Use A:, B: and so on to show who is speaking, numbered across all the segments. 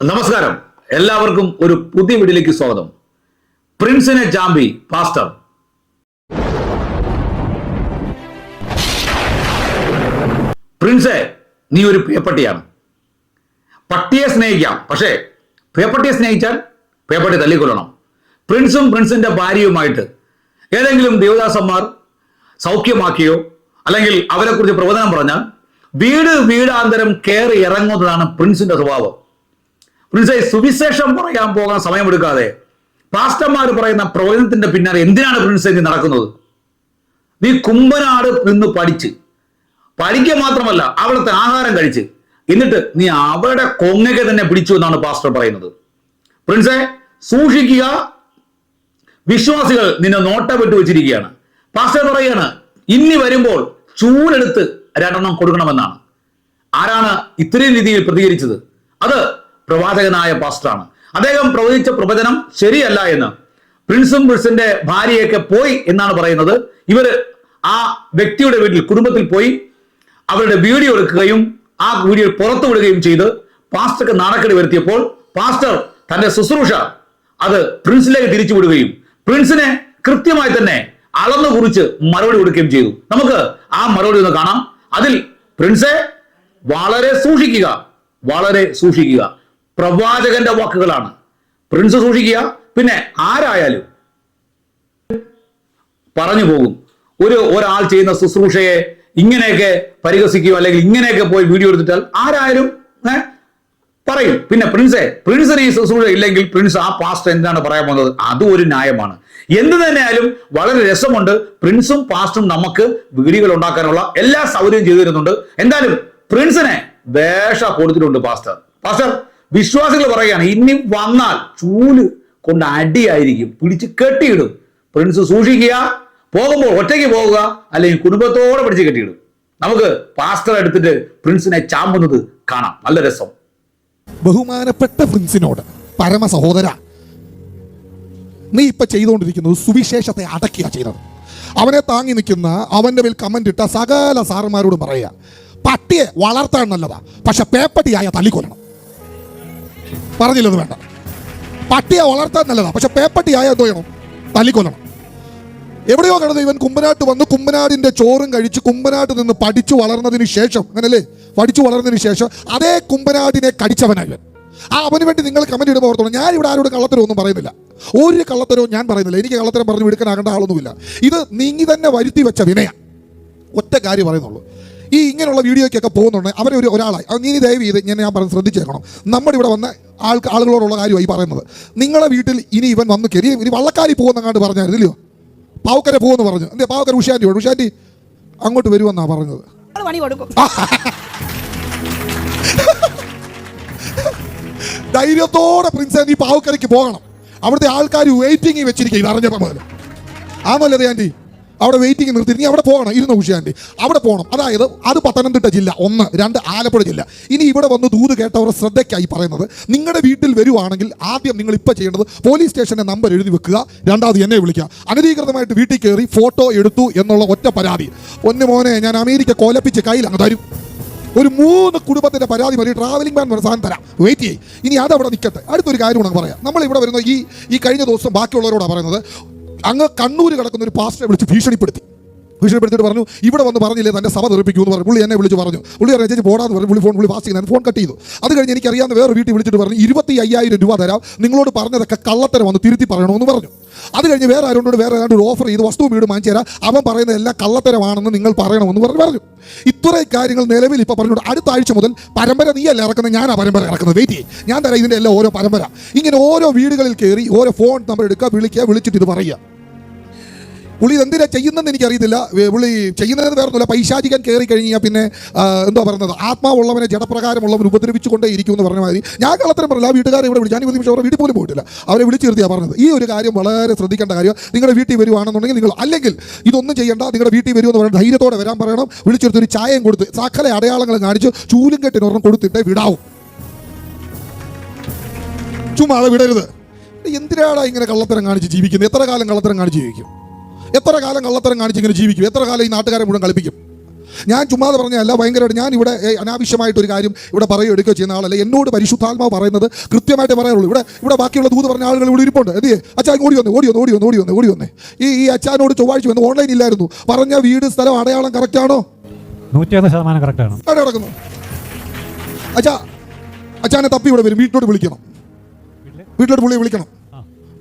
A: നമസ്കാരം. എല്ലാവർക്കും ഒരു പുതിയ വീഡിയോയിലേക്ക് സ്വാഗതം. പ്രിൻസിനെ ജാമ്പി പാസ്റ്റർ. പ്രിൻസെ നീ ഒരു പേപ്പട്ടിയാണ്. പട്ടിയെ സ്നേഹിക്കാം. പക്ഷേ പേപ്പട്ടിയെ സ്നേഹിച്ചാൽ പേപ്പട്ടി തല്ലിക്കൊല്ലണം. പ്രിൻസും പ്രിൻസിന്റെ ഭാര്യയുമായിട്ട് ഏതെങ്കിലും ദേവദാസന്മാർ സൗഖ്യമാക്കിയോ അല്ലെങ്കിൽ അവരെക്കുറിച്ച് പ്രവചനം പറഞ്ഞാൽ വീട് വീടാന്തരം കയറി ഇറങ്ങുന്നതാണ് പ്രിൻസിന്റെ സ്വഭാവം. പ്രിൻസെ സുവിശേഷം പറയാൻ പോകാൻ സമയമെടുക്കാതെ പാസ്റ്റർമാർ പറയുന്ന പ്രവചനത്തിന്റെ പിന്നാലെ എന്തിനാണ് പ്രിൻസൈ നീ നടക്കുന്നത്? നീ കുമ്പനാട് നിന്ന് പഠിച്ച് പഠിക്കുക മാത്രമല്ല അവിടുത്തെ ആഹാരം കഴിച്ച് എന്നിട്ട് നീ അവരുടെ കൊങ്ങയ്ക്ക് തന്നെ പിടിച്ചു എന്നാണ് പാസ്റ്റർ പറയുന്നത്. പ്രിൻസെ സൂക്ഷിക്കുക. വിശ്വാസികൾ നിന്നെ നോട്ട വിട്ടു വെച്ചിരിക്കുകയാണ്. പാസ്റ്റർ പറയാണ് ഇനി വരുമ്പോൾ ചൂലെടുത്ത് രണ്ടെണ്ണം കൊടുക്കണമെന്നാണ്. ആരാണ് ഇത്രയും രീതിയിൽ പ്രതികരിച്ചത്? അത് പ്രവാചകനായ പാസ്റ്ററാണ്. അദ്ദേഹം പ്രവചിച്ച പ്രവചനം ശരിയല്ല എന്ന്. പ്രിൻസും പ്രിൻസിന്റെ ഭാര്യയൊക്കെ പോയി എന്നാണ് പറയുന്നത്. ഇവർ ആ വ്യക്തിയുടെ വീട്ടിൽ കുടുംബത്തിൽ പോയി അവരുടെ വീഡിയോ എടുക്കുകയും ആ വീഡിയോ പുറത്തു വിടുകയും ചെയ്ത് പാസ്റ്റർക്ക് നാണക്കേട് വരുത്തിയപ്പോൾ പാസ്റ്റർ തന്റെ ശുശ്രൂഷ അത് പ്രിൻസിലേക്ക് തിരിച്ചു വിടുകയും പ്രിൻസിനെ കൃത്യമായി തന്നെ അളന്നു കുറിച്ച് മറുപടി കൊടുക്കുകയും ചെയ്തു. നമുക്ക് ആ മറുപടി ഒന്ന് കാണാം. അതിൽ പ്രിൻസെ വളരെ സൂക്ഷിക്കുക വളരെ സൂക്ഷിക്കുക. പ്രവാചകന്റെ വാക്കുകളാണ്. പ്രിൻസ് സൂക്ഷിക്കുക. പിന്നെ ആരായാലും പറഞ്ഞു പോകും. ഒരു ഒരാൾ ചെയ്യുന്ന ശുശ്രൂഷയെ ഇങ്ങനെയൊക്കെ പരിഹസിക്കുകയോ അല്ലെങ്കിൽ ഇങ്ങനെയൊക്കെ പോയി വീഡിയോ എടുത്തിട്ടാൽ ആരായാലും ഏഹ് പറയും. പിന്നെ പ്രിൻസെ പ്രിൻസിന് ഈ ശുശ്രൂഷ ഇല്ലെങ്കിൽ പ്രിൻസ് ആ പാസ്റ്റർ എന്താണ് പറയാൻ പോകുന്നത്? അതും ഒരു ന്യായമാണ്. എന്ത് തന്നെയായാലും വളരെ രസമുണ്ട് പ്രിൻസും പാസ്റ്ററും നമുക്ക് വീഡിയോകൾ ഉണ്ടാക്കാനുള്ള എല്ലാ സൗകര്യവും ചെയ്തു തരുന്നുണ്ട്. എന്തായാലും പ്രിൻസിനെ വേഷ കൊടുത്തിട്ടുണ്ട് പാസ്റ്റർ പാസ്റ്റർ വിശ്വാസികൾ പറയുകയാണ് ഇനി വന്നാൽ ചൂൽ കൊണ്ട് അടിയായിരിക്കും പിടിച്ച് കെട്ടിയിടും. പ്രിൻസ് സൂക്ഷിക്കുക പോകുമ്പോൾ ഒറ്റയ്ക്ക് പോവുക അല്ലെങ്കിൽ കുടുംബത്തോടെ പിടിച്ച് കെട്ടിയിടും. നമുക്ക് പാസ്റ്റർ എടുത്തിട്ട് പ്രിൻസിനെ ചാമ്പുന്നത് കാണാം. നല്ല രസം.
B: ബഹുമാനപ്പെട്ട പ്രിൻസിനോട് പരമ സഹോദര നീ ഇപ്പൊ ചെയ്തുകൊണ്ടിരിക്കുന്നത് സുവിശേഷത്തെ അടക്കുക ചെയ്തത്. അവനെ താങ്ങി നിൽക്കുന്ന അവന്റെ മേൽ കമന്റ് ഇട്ട സകല സാറന്മാരോടും പറയുക പട്ടിയെ വളർത്താൻ നല്ലതാ പക്ഷെ പേപ്പട്ടിയായ തല്ലിക്കൊല്ലണം. പറഞ്ഞില്ലത് വേണ്ട. പട്ടിയെ വളർത്താൻ നല്ലതാണ് പക്ഷെ പേപ്പട്ടിയായ എന്തോ ചെയ്യണം? തല്ലിക്കൊല്ലണം. എവിടെയോ നടന്നത് ഇവൻ കുമ്പനാട്ട് വന്ന്. കുമ്പനാടിന്റെ ചോറും കഴിച്ച് കുമ്പനാട്ട് നിന്ന് പഠിച്ചു വളർന്നതിന് ശേഷം അങ്ങനല്ലേ? പഠിച്ചു വളർന്നതിന് ശേഷം അതേ കുമ്പനാടിനെ കടിച്ചവനായി ഇവൻ. ആ അവന് വേണ്ടി നിങ്ങൾ കമന്റ് ഇടുമ്പോൾ ഓർത്തോളൂ. ഞാൻ ഇവിടെ ആരോട് കള്ളത്തരം ഒന്നും പറയുന്നില്ല. ഒരു കള്ളത്തരവും ഞാൻ പറയുന്നില്ല. എനിക്ക് കള്ളത്തരം പറഞ്ഞു വിടുക്കാനാകേണ്ട ആളൊന്നുമില്ല. ഇത് നീങ്ങി തന്നെ വരുത്തി വെച്ച വിനയ. ഒറ്റ കാര്യം പറയുന്നുള്ളൂ. ഈ ഇങ്ങനെയുള്ള വീഡിയോയ്ക്കൊക്കെ പോകുന്നുണ്ട്. അവരെ ഒരു ഒരാളായി. അത് നീ ദയവ് ചെയ്ത് ഞാൻ ഞാൻ പറഞ്ഞ് ശ്രദ്ധിച്ചേക്കണം. നമ്മുടെ ഇവിടെ വന്ന ആൾ ആളുകളോടുള്ള കാര്യമായി പറയുന്നത്. നിങ്ങളുടെ വീട്ടിൽ ഇനി ഇവൻ വന്ന് കയറി. ഇനി വള്ളക്കാരി പോകുന്നങ്ങാണ്ട് പറഞ്ഞായിരുന്നില്ലയോ? പാവക്കര പോകുമെന്ന് പറഞ്ഞു. എന്തേ പാവക്കര ഉഷാന്റെ വേണം ഉഷാന്റി അങ്ങോട്ട് വരുമെന്നാ പറഞ്ഞത്.
C: പണി കൊടുക്കും.
B: ധൈര്യത്തോടെ പ്രിൻസ് ഈ പാവക്കരയ്ക്ക് പോകണം. അവിടുത്തെ ആൾക്കാർ വെയിറ്റിംഗ് വെച്ചിരിക്കും ഇത് അറിഞ്ഞപ്പോൾ ആമല്ലേ ആന്റി അവിടെ വെയിറ്റിംഗ് നിർത്തി നീ അവിടെ പോകണം. ഇരുന്ന ഉഷ്യാന്റെ അവിടെ പോകണം. അതായത് അത് പത്തനംതിട്ട ജില്ല ഒന്ന് രണ്ട് ആലപ്പുഴ ജില്ല. ഇനി ഇവിടെ വന്ന് ദൂത് കേട്ടവരുടെ ശ്രദ്ധയ്ക്കായി പറയുന്നത് നിങ്ങളുടെ വീട്ടിൽ വരുവാണെങ്കിൽ ആദ്യം നിങ്ങൾ ഇപ്പോൾ ചെയ്യേണ്ടത് പോലീസ് സ്റ്റേഷന്റെ നമ്പർ എഴുതി വെക്കുക. രണ്ടാമത് എന്നെ വിളിക്കുക. അനധികൃതമായിട്ട് വീട്ടിൽ കയറി ഫോട്ടോ എടുത്തു എന്നുള്ള ഒറ്റ പരാതി. ഒന്ന് മോനെ ഞാൻ അമേരിക്ക കോലപ്പിച്ച് കയ്യിൽ അങ്ങ് തരും. ഒരു മൂന്ന് കുടുംബത്തിന്റെ പരാതി മതി. ട്രാവലിംഗ് ബാൻ പറഞ്ഞ സാധനം തരാം. വെയിറ്റ് ചെയ്യും. ഇനി അതവിടെ നിൽക്കട്ടെ. അടുത്തൊരു കാര്യം ഉണ്ടെന്ന് പറയാം. നമ്മൾ ഇവിടെ വരുന്ന ഈ ഈ കഴിഞ്ഞ ദിവസം ബാക്കിയുള്ളവരോടാണ് പറയുന്നത്. അങ്ങ് കണ്ണൂർ കിടക്കുന്ന ഒരു പാസ്റ്ററെ വിളിച്ച് ഭീഷണിപ്പെടുത്തി. ഭീഷണിപ്പെടുത്തിയിട്ട് പറഞ്ഞു ഇവിടെ വന്ന് പറഞ്ഞില്ലേ തന്റെ സഭ തെറിപ്പിക്കൂ എന്ന് പറഞ്ഞു. പുള്ളി എന്നെ വിളിച്ച് പറഞ്ഞു. പുള്ളി പറഞ്ഞു ചേച്ചി പോടാന്ന് പറഞ്ഞു. പുള്ളി ഫോൺ പുള്ളി ഫാസ്റ്റ് ഞാൻ ഫോൺ കട്ട് ചെയ്തു. അത് കഴിഞ്ഞ് എനിക്കറിയാവുന്ന വേറെ വീട്ടിൽ വിളിച്ചിട്ട് പറഞ്ഞു ഇരുപത്തി അയ്യായിരം രൂപ തരാം. നിങ്ങളോട് പറഞ്ഞതൊക്കെ കള്ളത്തരം വന്ന് തിരുത്തി പറയണമെന്ന് പറഞ്ഞു. അത് കഴിഞ്ഞ് വേറെ ആരോട് വേറെ ആരോട് ഓഫർ ചെയ്ത് വസ്തു വീട് വാങ്ങിച്ചു തരാം. അവൻ പറയുന്നത് എല്ലാം കള്ളത്തരമാണെന്ന് നിങ്ങൾ പറയണമെന്ന് പറഞ്ഞു പറഞ്ഞു. ഇത്രയും കാര്യങ്ങൾ നിലവിൽ ഇപ്പോൾ പറഞ്ഞുകൊണ്ട് അടുത്ത ആഴ്ച മുതൽ പരമ്പര നീയല്ല ഇറക്കുന്നത്? ആ പരമ്പര ഇറക്കുന്നത്. വെയിറ്റ് ചെയ്യും. ഞാൻ തരാം ഇതിന്റെ എല്ലാം ഓരോ പരമ്പര. ഇങ്ങനെ ഓരോ വീടുകളിൽ കയറി ഓരോ ഫോൺ നമ്പർ എടുക്കുക വിളിക്കുക വിളിച്ചിട്ട് ഇത് പറയുക. പുള്ളി എന്തിനാ ചെയ്യുന്നതെന്ന് എനിക്കറിയത്തില്ല. പുള്ളി ചെയ്യുന്നതെന്ന് വേറൊന്നുമില്ല പൈശാചികൻ കയറി കഴിഞ്ഞാൽ പിന്നെ എന്തോ പറയുന്നത് ആത്മാവുള്ളവനെ ജഡപ്രകാരമുള്ളവൻ ഉപദ്രവിച്ചുകൊണ്ടേ ഇരിക്കും എന്ന് പറഞ്ഞ മാതിരി. ഞാൻ കള്ളത്തരം പറഞ്ഞില്ല ആ വീട്ടുകാരെ ഇവിടെ വിളിച്ചു ഞാൻ നിമിഷം അവരുടെ വീട്ടിൽ പോലും പോയിട്ടില്ല. അവരെ വിളിച്ചു നിർത്തിയാണ് പറഞ്ഞത്. ഈ ഒരു കാര്യം വളരെ ശ്രദ്ധിക്കേണ്ട കാര്യം നിങ്ങളുടെ വീട്ടിൽ വരുവാണെന്നുണ്ടെങ്കിൽ നിങ്ങൾ അല്ലെങ്കിൽ ഇതൊന്നും ചെയ്യേണ്ട നിങ്ങളുടെ വീട്ടിൽ വരുമെന്ന് പറഞ്ഞാൽ ധൈര്യത്തോടെ വരാൻ പറയണം. വിളിച്ചെടുത്ത് ഒരു ചായയും കൊടുത്ത് സകല അടയാളങ്ങൾ കാണിച്ച് ചൂലും കെട്ടിന് കെട്ടിനൊരെണ്ണം കൊടുത്തിട്ട് വിടാവും. ചുമ്മാതെ വിടരുത്. എന്തിനാടാ ഇങ്ങനെ കള്ളത്തരം കാണിച്ച് ജീവിക്കുന്നത് എത്ര കാലം കള്ളത്തരം കാണിച്ച് ജീവിക്കും? എത്ര കാലം കള്ളത്തരം കാണിച്ച് ഇങ്ങനെ ജീവിക്കും? എത്ര കാലം ഈ നാട്ടുകാരെ മുഴുവൻ കളിപ്പിക്കും? ഞാൻ ചുമ്മാതെ പറഞ്ഞല്ല ഭയങ്കരമായിട്ട് ഞാൻ ഇവിടെ അനാവശ്യമായിട്ട് ഒരു കാര്യം ഇവിടെ പറയുകയോ എടുക്കുകയോ ചെയ്യുന്ന ആളല്ല. എന്നോട് പരിശുദ്ധാത്മാവ് പറയുന്നത് കൃത്യമായിട്ട് പറയാനുള്ളൂ ഇവിടെ ഇവിടെ ബാക്കിയുള്ള ദൂത് പറഞ്ഞ ആളുകൾ ഇവിടെ ഇരിപ്പുണ്ട്. എന്ത് അച്ഛൻ അച്ഛാ ഓടി വന്നേ ഓടി വന്നു ഓടി വന്ന് ഓടി വന്ന് ഓടി വന്നേ ഈ ഈ അച്ഛനോട് ചൊവ്വാഴ്ച വന്ന് ഓൺലൈൻ ഇല്ലായിരുന്നു. പറഞ്ഞ വീട് സ്ഥലം അടയാളം കറക്റ്റ് ആണോ?
C: നൂറ്റിയൊന്ന് ശതമാനം ആണ്.
B: അവിടെ കിടക്കുന്നു അച്ഛാ അച്ഛനെ തപ്പി ഇവിടെ വരും. വീട്ടിലോട്ട് വിളിക്കണം. വീട്ടിലോട്ട് പുള്ളിയെ വിളിക്കണം.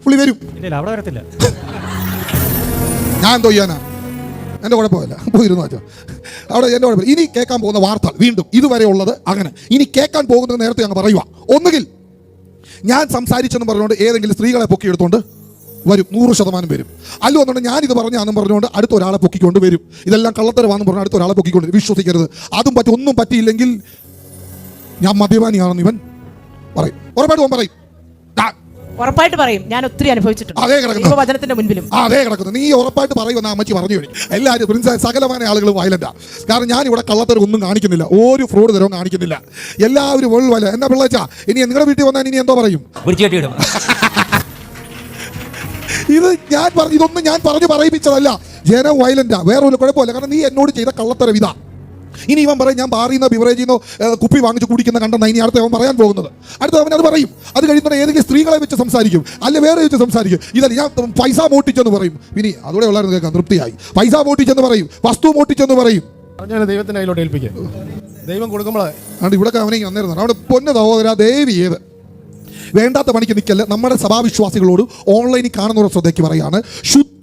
B: പുള്ളി വരും.
C: അവിടെ വരത്തില്ല.
B: ഞാൻ എന്തോ ചെയ്യാനാ എന്റെ കുഴപ്പമില്ല. പോയിരുന്നു അച്ഛൻ അവിടെ എന്റെ കുഴപ്പമില്ല. ഇനി കേൾക്കാൻ പോകുന്ന വാർത്ത വീണ്ടും ഇതുവരെ ഉള്ളത് അങ്ങനെ. ഇനി കേൾക്കാൻ പോകുന്ന നേരത്തെ അങ്ങ് പറയുക ഒന്നുകിൽ ഞാൻ സംസാരിച്ചെന്ന് പറഞ്ഞുകൊണ്ട് ഏതെങ്കിലും സ്ത്രീകളെ പൊക്കിയെടുത്തോണ്ട് വരും. നൂറ് ശതമാനം വരും. അല്ല എന്നുണ്ടെങ്കിൽ ഞാനിത് പറഞ്ഞാന്നും പറഞ്ഞുകൊണ്ട് അടുത്ത ഒരാളെ പൊക്കിക്കൊണ്ട് വരും. ഇതെല്ലാം കള്ളത്തരമാണെന്ന് പറഞ്ഞാൽ അടുത്ത ഒരാളെ പൊക്കിക്കൊണ്ട്. വിശ്വസിക്കരുത്. അതും പറ്റി ഒന്നും പറ്റിയില്ലെങ്കിൽ ഞാൻ മദ്യപാനിയാണെന്ന് ഇവൻ പറയും. ഉറപ്പായിട്ടും പറയും.
D: ഉറപ്പായിട്ട് പറയും ഞാൻ ഒത്തിരി അനുഭവിച്ചിട്ടുണ്ട്.
B: അതേ കിടക്കുന്നു.
D: ദൈവവചനത്തിന്റെ മുൻപിലും.
B: അതേ കിടക്കുന്നു. നീ ഉറപ്പായിട്ട് പറയുമെന്ന് അമ്മച്ചി പറഞ്ഞു എല്ലാവരും പ്രിൻസ് സകലമായ ആളുകളും വയലന്റാ കാരണം ഞാൻ ഇവിടെ കള്ളത്തരം ഒന്നും കാണിക്കുന്നില്ല. ഒരു ഫ്രോഡ് തരവും കാണിക്കുന്നില്ല. എല്ലാവരും വെൾ വല എന്നാ പിള്ളേച്ചാ ഇനി നിങ്ങളുടെ വീട്ടിൽ വന്നാൽ ഇനി എന്തോ പറയും? ഇത് ഞാൻ പറഞ്ഞു ഇതൊന്നും ഞാൻ പറഞ്ഞു പറയിപ്പിച്ചതല്ല. ജനം വയലന്റാ വേറെ ഒരു കുഴപ്പമില്ല. കാരണം നീ എന്നോട് ചെയ്ത കള്ളത്തരം ഇതാ. ഇനി ഇവൻ പറയും ഞാൻ ബാറിൽ നിന്ന് ബിവറേജിൽ നിന്ന് കുപ്പി വാങ്ങിച്ച് കുടിക്കുന്ന കണ്ടെന്ന ഇനി അടുത്ത അവൻ പറയാൻ പോകുന്നത്. അടുത്ത അവൻ അത് പറയും. അത് കഴിയുന്ന ഏതെങ്കിലും സ്ത്രീകളെ വെച്ച് സംസാരിക്കും? അല്ലെ വേറെ വെച്ച് സംസാരിക്കും? ഇതല്ല ഞാൻ പൈസ മോട്ടിച്ചെന്ന് പറയും. ഇനി അതുകൂടെ ഉള്ളവർ കേൾക്കാം തൃപ്തിയായി. പൈസ മോട്ടിച്ചെന്ന് പറയും. വസ്തു മോട്ടിച്ചെന്ന് പറയും.
E: ദൈവത്തിന്റെ കയ്യിലോട്ട് ഏൽപ്പിക്കാം. ദൈവം കൊടുക്കുമ്പോൾ
B: അതുകൊണ്ട് ഇവിടെ അവനെ വന്നിരുന്നു. അവിടെ പൊന്ന സഹോദര ദേവി ഏത്? വേണ്ടാത്ത പണിക്ക് നിൽക്കല്ല നമ്മുടെ സഭാവിശ്വാസികളോട് ഓൺലൈനിൽ കാണുന്നവരുടെ ശ്രദ്ധയ്ക്ക് പറയാണ്.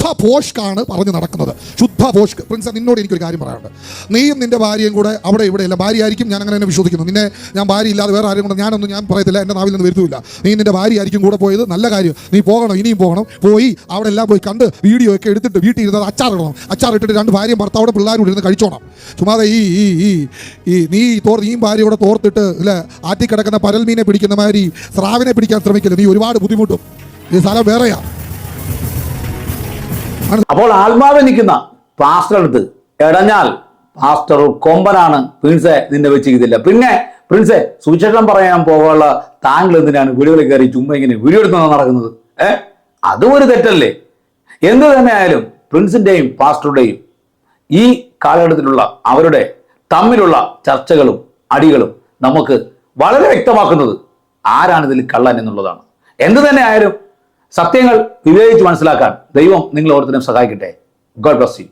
B: ശുദ്ധ പോഷ്കാണ് പറഞ്ഞു നടക്കുന്നത്. ശുദ്ധ പോഷ്ക് പ്രിൻസ് നിന്നോട് എനിക്കൊരു കാര്യം പറയാനുണ്ട്. നീയും നിന്റെ ഭാര്യയും കൂടെ അവിടെ ഇവിടെ ഇല്ല. ഭാര്യ ആയിരിക്കും ഞാൻ അങ്ങനെ തന്നെ വിശ്വസിക്കുന്നു. നിന്നെ ഞാൻ ഭാര്യ ഇല്ലാതെ വേറെ ആരും കൂടെ ഞാനൊന്നും ഞാൻ പറയത്തില്ല. എന്റെ നാവിൽ നിന്ന് വരുത്തില്ല. നീ നിന്റെ ഭാര്യ ആയിരിക്കും കൂടെ പോയത് നല്ല കാര്യം. നീ പോകണം ഇനിയും പോകണം. പോയി അവിടെ എല്ലാം പോയി കണ്ട് വീഡിയോ ഒക്കെ എടുത്തിട്ട് വീട്ടിൽ ഇരുന്നത് അച്ചാറിടണം അച്ചാർ ഇട്ടിട്ട് രണ്ട് ഭാര്യയും ഭർത്താവോടെ പിള്ളേരും ഇരുന്ന് കഴിച്ചോണം. ചുമ്മാതെ ഈ ഈ ഈ ഈ നീ തോർ നീയും ഭാര്യയോടെ തോർത്തിട്ട് അല്ലേ ആറ്റിക്കിടക്കുന്ന പരൽമീനെ പിടിക്കുന്ന മാതിരി സ്രാവിനെ പിടിക്കാൻ ശ്രമിക്കില്ല? നീ ഒരുപാട് ബുദ്ധിമുട്ടും. ഈ സ്ഥലം വേറെയാ.
A: അപ്പോൾ ആത്മാവ് നിൽക്കുന്ന പാസ്റ്റർ എടുത്ത് എടഞ്ഞാൽ പാസ്റ്റർ കൊമ്പനാണ്. പ്രിൻസെ നിന്നെ വെച്ചിരിക്കത്തില്ല പിന്നെ പ്രിൻസെ സുവിശേഷം പറയാൻ പോകാനുള്ള താങ്കൾ എന്തിനാണ് വീടുകളിൽ കയറി ചുമ്മാ ഇങ്ങനെ വീഡിയോ നടക്കുന്നത്? ഏ? അതും ഒരു തെറ്റല്ലേ? എന്ത് തന്നെ ആയാലും പ്രിൻസിന്റെയും പാസ്റ്ററുടെയും ഈ കാലഘട്ടത്തിലുള്ള അവരുടെ തമ്മിലുള്ള ചർച്ചകളും അടികളും നമുക്ക് വളരെ വ്യക്തമാക്കുന്നത് ആരാണിതിൽ കള്ളൻ എന്നുള്ളതാണ്. എന്ത് തന്നെ ആയാലും സത്യങ്ങൾ വിവേചിച്ച് മനസ്സിലാക്കാൻ ദൈവം നിങ്ങൾ ഓരോരുത്തരും സഹായിക്കട്ടെ. God bless you